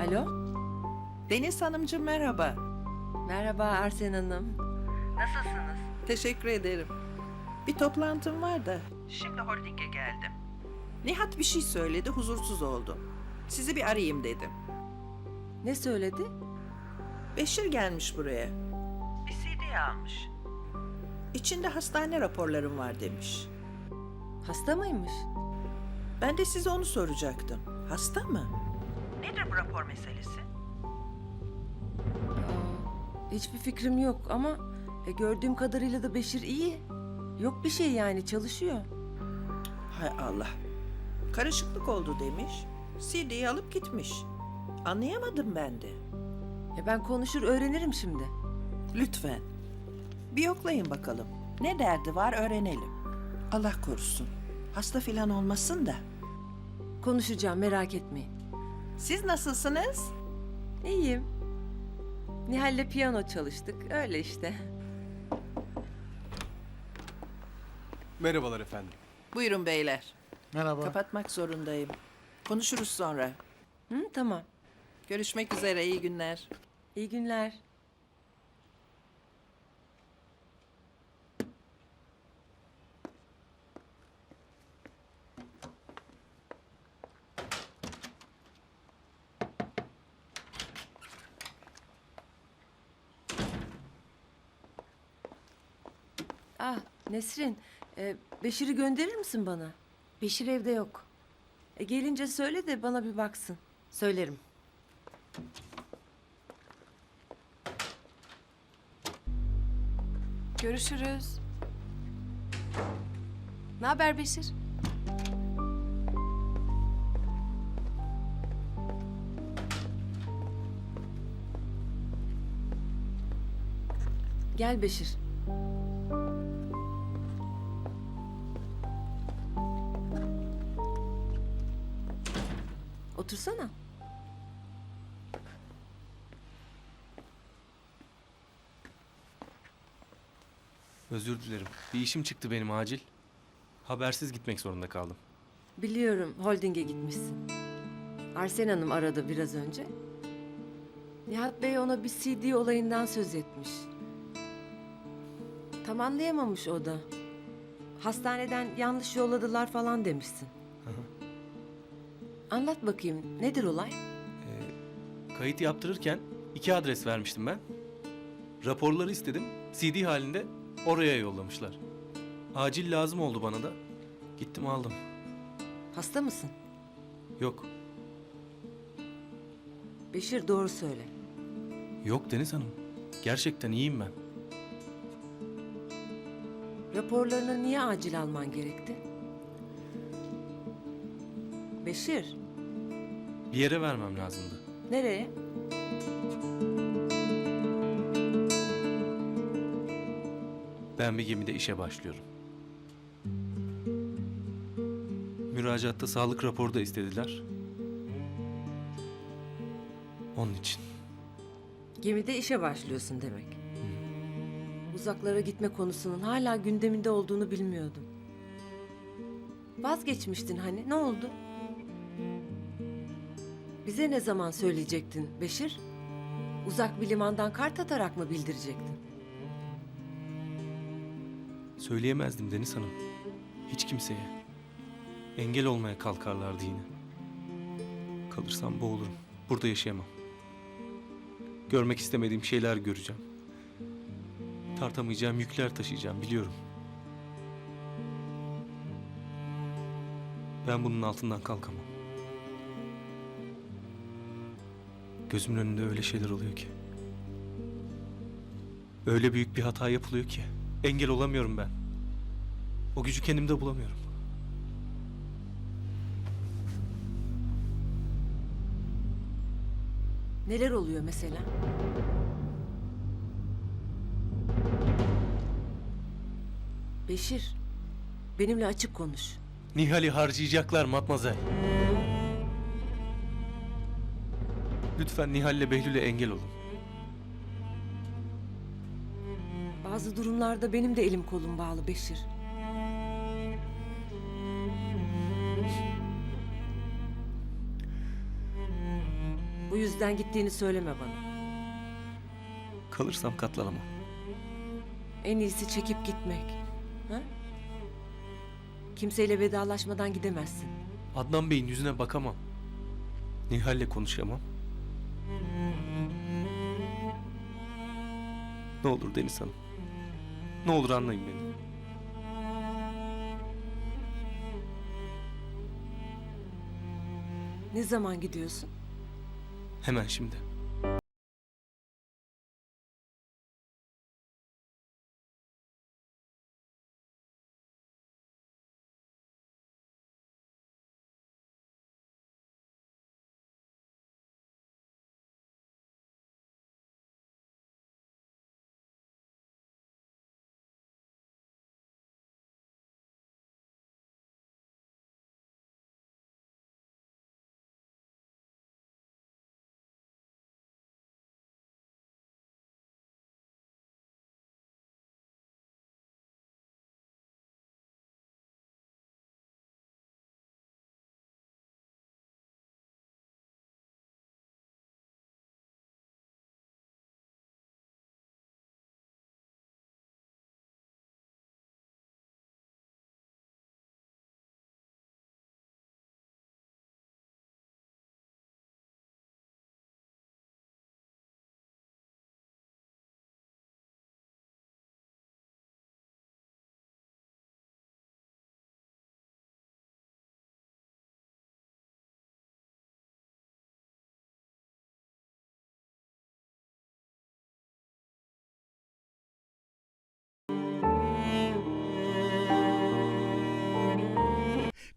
Alo? Deniz Hanımcığım merhaba. Merhaba Arsen Hanım. Nasılsınız? Teşekkür ederim. Bir toplantım var da. Şimdi holdinge geldim. Nihat bir şey söyledi, huzursuz oldum. Sizi bir arayayım dedim. Ne söyledi? Beşir gelmiş buraya. Bir CD almış. İçinde hastane raporlarım var demiş. Hasta mıymış? Ben de size onu soracaktım. Hasta mı? Nedir bu rapor meselesi? Aa, hiçbir fikrim yok ama e, gördüğüm kadarıyla da Beşir iyi. Yok bir şey yani çalışıyor. Hay Allah. Karışıklık oldu demiş. CD'yi alıp gitmiş. Anlayamadım ben de. E, ben konuşur öğrenirim şimdi. Lütfen. Bir yoklayın bakalım. Ne derdi var öğrenelim. Allah korusun. Hasta filan olmasın da. Konuşacağım merak etmeyin. Siz nasılsınız? İyiyim. Nihal'le piyano çalıştık öyle işte. Merhabalar efendim. Buyurun beyler. Merhaba. Kapatmak zorundayım. Konuşuruz sonra. Hı, tamam. Görüşmek üzere. iyi günler. İyi günler. Ah Nesrin, e, Beşir'i gönderir misin bana? Beşir evde yok. E, gelince söyle de bana bir baksın. Söylerim. Görüşürüz. Ne haber Beşir? Gel Beşir. Otursana. Özür dilerim. Bir işim çıktı benim acil. Habersiz gitmek zorunda kaldım. Biliyorum holdinge gitmişsin. Arsen Hanım aradı biraz önce. Nihat Bey ona bir CD olayından söz etmiş. Tam anlayamamış o da. Hastaneden yanlış yolladılar falan demişsin. Anlat bakayım nedir olay? Kayıt yaptırırken iki adres vermiştim ben. Raporları istedim. CD halinde oraya yollamışlar. Acil lazım oldu bana da. Gittim aldım. Hasta mısın? Yok. Beşir doğru söyle. Yok Deniz Hanım. Gerçekten iyiyim ben. Raporlarını niye acil alman gerekti? Beşir, Bir yere vermem lazımdı. nereye? Ben bir gemide işe başlıyorum. Müracaatta sağlık raporu da istediler. Onun için. Gemide işe başlıyorsun demek. Uzaklara gitme konusunun hala gündeminde olduğunu bilmiyordum. Vazgeçmiştin hani, ne oldu? Bize ne zaman söyleyecektin Beşir? Uzak bir limandan kart atarak mı bildirecektin? Söyleyemezdim Deniz Hanım. Hiç kimseye. Engel olmaya kalkarlardı yine. Kalırsam boğulurum. Burada yaşayamam. Görmek istemediğim şeyler göreceğim. Tartamayacağım yükler taşıyacağım biliyorum. Ben bunun altından kalkamam. Gözümün önünde öyle şeyler oluyor ki. Öyle büyük bir hata yapılıyor ki. Engel olamıyorum ben. O gücü kendimde bulamıyorum. Neler oluyor mesela? Beşir, benimle açık konuş. Nihal'i harcayacaklar matmazel. Lütfen Nihal'le Behlül'e engel olun. Bazı durumlarda benim de elim kolum bağlı Beşir. Bu yüzden gittiğini söyleme bana. Kalırsam katlanamam. En iyisi çekip gitmek. Ha? Kimseyle vedalaşmadan gidemezsin. Adnan Bey'in yüzüne bakamam. Nihal'le konuşamam. Ne olur Deniz Hanım. Ne olur anlayın beni. Ne zaman gidiyorsun? Hemen şimdi.